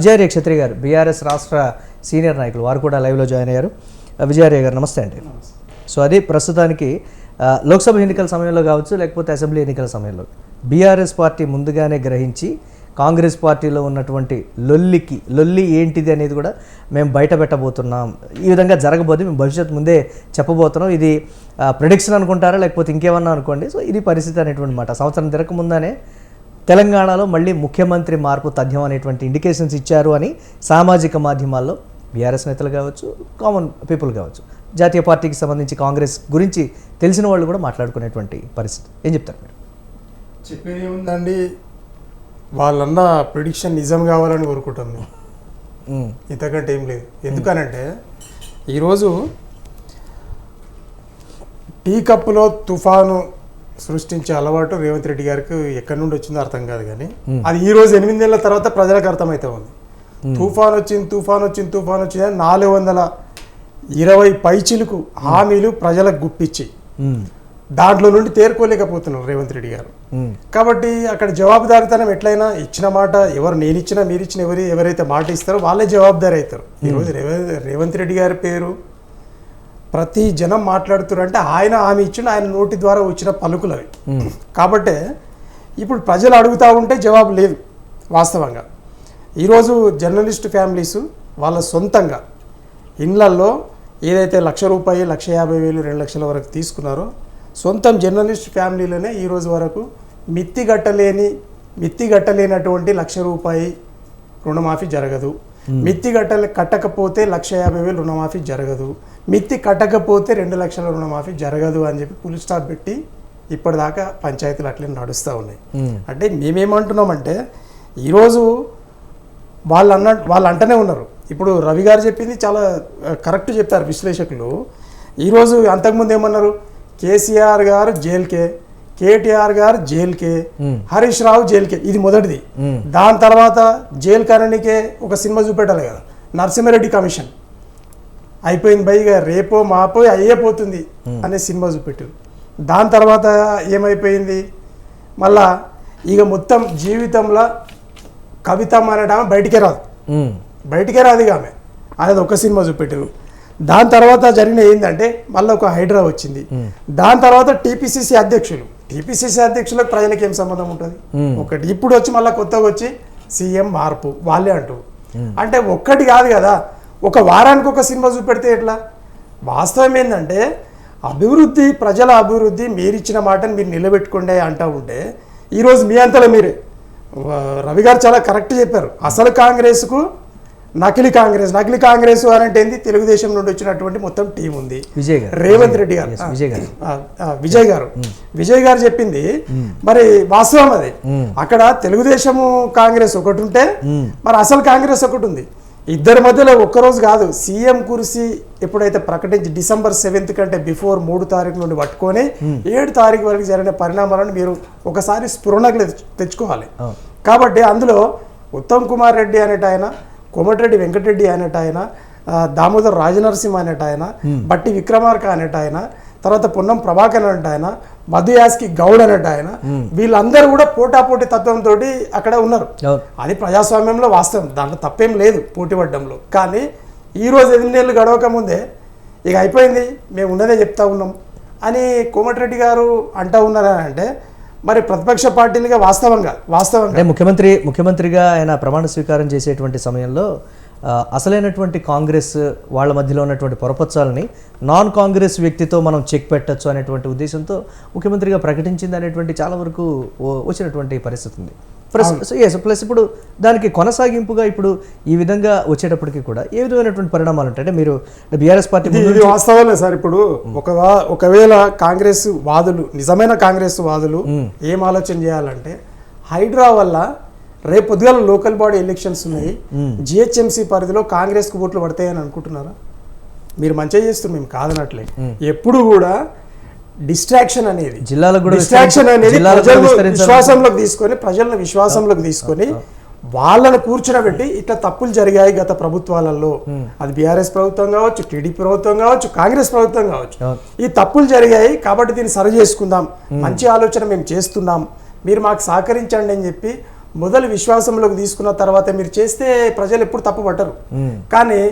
విజయార్య క్షత్రి గారు బీఆర్ఎస్ రాష్ట్ర సీనియర్ నాయకులు వారు కూడా లైవ్లో జాయిన్ అయ్యారు. విజయార్య గారు నమస్తే అండి. సో అది ప్రస్తుతానికి లోక్సభ ఎన్నికల సమయంలో కావచ్చు లేకపోతే అసెంబ్లీ ఎన్నికల సమయంలో. బీఆర్ఎస్ పార్టీ ముందుగానే గ్రహించి కాంగ్రెస్ పార్టీలో ఉన్నటువంటి లొల్లికి లొల్లి ఏంటిది అనేది కూడా మేము బయట పెట్టబోతున్నాం ఈ విధంగా జరగబోదు మేము భవిష్యత్తు ముందే చెప్పబోతున్నాం. ఇది ప్రిడిక్షన్ అనుకుంటారా లేకపోతే ఇంకేమన్నా అనుకోండి. సో ఇది పరిస్థితి అనేటువంటి మాట. సంవత్సరం తిరగముందానే తెలంగాణలో మళ్ళీ ముఖ్యమంత్రి మార్పు తథ్యం అనేటువంటి ఇండికేషన్స్ ఇచ్చారు అని సామాజిక మాధ్యమాల్లో బీఆర్ఎస్ నేతలు కావచ్చు కామన్ పీపుల్ కావచ్చు జాతీయ పార్టీకి సంబంధించి కాంగ్రెస్ గురించి తెలిసిన వాళ్ళు కూడా మాట్లాడుకునేటువంటి పరిస్థితి. ఏం చెప్తారు మీరు? చెప్పేది ఏముందండి? వాళ్ళన్న ప్రిడిక్షన్ నిజం కావాలని కోరుకుంటాం మేము. ఉమ్, ఇంతకంటే ఏం లేదు. ఎందుకనంటే ఈరోజు టీ కప్పులో తుఫాను సృష్టించే అలవాటు రేవంత్ రెడ్డి గారికి ఎక్కడి నుండి వచ్చిందో అర్థం కాదు కానీ అది ఈ రోజు ఎనిమిది నెలల తర్వాత ప్రజలకు అర్థమైతే ఉంది. తుఫాన్ వచ్చింది తుఫాన్ వచ్చింది తుఫాన్ వచ్చింది అని నాలుగు వందల ఇరవై పైచిలకు హామీలు ప్రజలకు గుప్పించి దాంట్లో నుండి తేరుకోలేకపోతున్నారు రేవంత్ రెడ్డి గారు. కాబట్టి అక్కడ జవాబుదారితనం ఎట్లయినా ఇచ్చిన మాట ఎవరు నేను ఇచ్చినా మీరు ఇచ్చిన ఎవరు ఎవరైతే మాట ఇస్తారో వాళ్ళే జవాబుదారి అవుతారు ఈరోజు రేవంత్ రెడ్డి గారి పేరు ప్రతి జనం మాట్లాడుతున్నారు అంటే ఆయన హామీ ఇచ్చిన ఆయన నోటి ద్వారా వచ్చిన పలుకులు అవి. కాబట్టి ఇప్పుడు ప్రజలు అడుగుతూ ఉంటే జవాబు లేదు వాస్తవంగా. ఈరోజు జర్నలిస్ట్ ఫ్యామిలీస్ వాళ్ళ సొంతంగా ఇండ్లల్లో ఏదైతే లక్ష రూపాయి లక్ష యాభై వేలు రెండు లక్షల వరకు తీసుకున్నారో సొంతం జర్నలిస్ట్ ఫ్యామిలీలోనే ఈ రోజు వరకు మిత్తి గట్టలేని మిత్తి గట్టలేనటువంటి లక్ష రూపాయి రుణమాఫీ జరగదు. మిత్తి గట్టలే కట్టకపోతే లక్ష యాభై వేలు రుణమాఫీ జరగదు. మిత్తి కట్టకపోతే రెండు లక్షల రుణమాఫీ జరగదు అని చెప్పి పులి స్టాప్ పెట్టి ఇప్పటిదాకా పంచాయతీలు అట్లే నడుస్తూ ఉన్నాయి. ఉమ్, అంటే మేమేమంటున్నామంటే ఈరోజు వాళ్ళు అన్న వాళ్ళు అంటనే ఉన్నారు. ఇప్పుడు రవి గారు చెప్పింది చాలా కరెక్ట్ చెప్పారు విశ్లేషకులు. ఈరోజు అంతకుముందు ఏమన్నారు? కేసీఆర్ గారు జైలుకే. కేటీఆర్ గారు జైలుకే. హరీష్ రావు జైలుకే. ఇది మొదటిది. దాని తర్వాత జైలు కారణికే ఒక సినిమా చూపెట్టాలి కదా. నరసింహారెడ్డి కమిషన్. అయిపోయింది బై ఇక రేపో మాపో అయ్యే పోతుంది అనే సినిమా చూపెట్టారు. దాని తర్వాత ఏమైపోయింది? మళ్ళా ఇక మొత్తం జీవితంలో కవితం అనడం బయటికే రాదు. బయటికే రాదు ఇక ఆమె. అనేది ఒక సినిమా చూపెట్టారు. దాని తర్వాత జరిగిన ఏంటంటే మళ్ళీ ఒక హైడ్రా వచ్చింది. దాని తర్వాత టీపీసీసీ అధ్యక్షులు. టీపీసీసీ అధ్యక్షులకు ప్రజలకు ఏం సంబంధం ఉంటుంది. ఒకటి ఇప్పుడు వచ్చి మళ్ళీ కొత్తగా వచ్చి సీఎం మార్పు వాళ్ళే అంటూ అంటే ఒక్కటి కాదు కదా ఒక వారానికి ఒక సినిమా చూపెడితే ఎట్లా? వాస్తవం ఏంటంటే అభివృద్ధి ప్రజల అభివృద్ధి మీరు ఇచ్చిన మాటను మీరు నిలబెట్టుకుండే అంటూ ఉంటే ఈరోజు మీ అంతలో మీరే. రవి గారు చాలా కరెక్ట్ చెప్పారు. అసలు కాంగ్రెస్కు నకిలీ కాంగ్రెస్ నకిలీ కాంగ్రెస్ అని అంటే ఏంది? తెలుగుదేశం నుండి వచ్చినటువంటి మొత్తం టీం ఉంది. విజయ్ గారు. రేవంత్ రెడ్డి గారు. విజయ్ గారు. విజయ్ గారు. విజయ్ గారు చెప్పింది మరి వాస్తవం అది. అక్కడ తెలుగుదేశము కాంగ్రెస్ ఒకటి ఉంటే మరి అసలు కాంగ్రెస్ ఒకటి ఉంది. ఇద్దరి మధ్యలో ఒక్కరోజు కాదు సీఎం కుర్సీ ఎప్పుడైతే ప్రకటించి డిసెంబర్ సెవెంత్ కంటే బిఫోర్ మూడు తారీఖు నుండి పట్టుకొని ఏడు తారీఖు వరకు జరిగిన పరిణామాలను మీరు ఒకసారి స్ఫురణకు తెచ్చు- తెచ్చుకోవాలి. కాబట్టి అందులో ఉత్తమ్ కుమార్ రెడ్డి అనేట ఆయన కోమటిరెడ్డి వెంకటరెడ్డి అనేట ఆయన దామోదర్ రాజనరసింహ అనేట ఆయన బట్టి విక్రమార్క అనేట ఆయన తర్వాత పొన్నం ప్రభాకర్ అనేట ఆయన మధు యాస్కి గౌడ్ అనేట ఆయన వీళ్ళందరూ కూడా పోటాపోటీ తత్వంతో అక్కడ ఉన్నారు. అది ప్రజాస్వామ్యంలో వాస్తవం. దాంట్లో తప్పేం లేదు పోటీ పడ్డంలో. కానీ ఈ రోజు ఎనిమిదేళ్ళు గడవక ముందే ఇక అయిపోయింది మేము ఉన్నదే చెప్తా ఉన్నాం అని కోమటిరెడ్డి గారు అంటూ ఉన్నారని అంటే మరి ప్రతిపక్ష పార్టీలుగా వాస్తవంగా వాస్తవంగా. ముఖ్యమంత్రి ముఖ్యమంత్రిగా ఆయన ప్రమాణ స్వీకారం చేసేటువంటి సమయంలో అసలైనటువంటి కాంగ్రెస్ వాళ్ళ మధ్యలో ఉన్నటువంటి పొరపచ్చాలని నాన్ కాంగ్రెస్ వ్యక్తితో మనం చెక్ పెట్టచ్చు అనేటువంటి ఉద్దేశంతో ముఖ్యమంత్రిగా ప్రకటించింది అనేటువంటి చాలా వరకు వచ్చినటువంటి పరిస్థితి ఉంది. ప్లస్ ఎస్ ప్లస్ ఇప్పుడు దానికి కొనసాగింపుగా ఇప్పుడు ఈ విధంగా వచ్చేటప్పటికి కూడా ఏ విధమైనటువంటి పరిణామాలు ఉంటాయి? అంటే మీరు బీఆర్ఎస్ పార్టీ ఇది వాస్తవమే సార్ ఇప్పుడు ఒక ఒకవేళ కాంగ్రెస్ వాదులు నిజమైన కాంగ్రెస్ వాదులు ఏం ఆలోచన చేయాలంటే హైడ్రా వల్ల రేపు పొద్దుగాల లోకల్ బాడీ ఎలక్షన్స్ ఉన్నాయి. జిహెచ్ఎంసీ పరిధిలో కాంగ్రెస్కు ఓట్లు పడతాయని అనుకుంటున్నారా? మీరు మంచిగా చేస్తున్నారు మేము కాదనట్లే. ఎప్పుడు కూడా డిస్ట్రాక్షన్ అనేది. జిల్లాలకు కూడా డిస్ట్రాక్షన్ అనేది. విశ్వాసంలోకి తీసుకొని ప్రజలను విశ్వాసంలోకి తీసుకొని వాళ్ళని కూర్చునబెట్టి ఇట్లా తప్పులు జరిగాయి గత ప్రభుత్వాలలో. అది బీఆర్ఎస్ ప్రభుత్వం కావచ్చు టీడీపీ ప్రభుత్వం కావచ్చు కాంగ్రెస్ ప్రభుత్వం కావచ్చు. ఈ తప్పులు జరిగాయి కాబట్టి దీన్ని సరి చేసుకుందాం. మంచి ఆలోచన మేము చేస్తున్నాం. మీరు మాకు సహకరించండి అని చెప్పి మొదలు విశ్వాసంలోకి తీసుకున్న తర్వాత మీరు చేస్తే ప్రజలు ఎప్పుడు తప్పు పట్టరు కానీ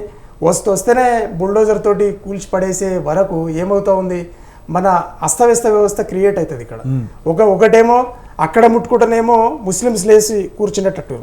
వస్తూ వస్తేనే బుల్డోజర్ తోటి కూల్చి పడేసే వరకు ఏమవుతా ఉంది? మన అస్తవ్యస్త వ్యవస్థ క్రియేట్ అవుతుంది ఇక్కడ. ఒక ఒకటేమో అక్కడ ముట్టుకుంటేనేమో ముస్లిమ్స్ లేసి కూర్చునేటట్టు.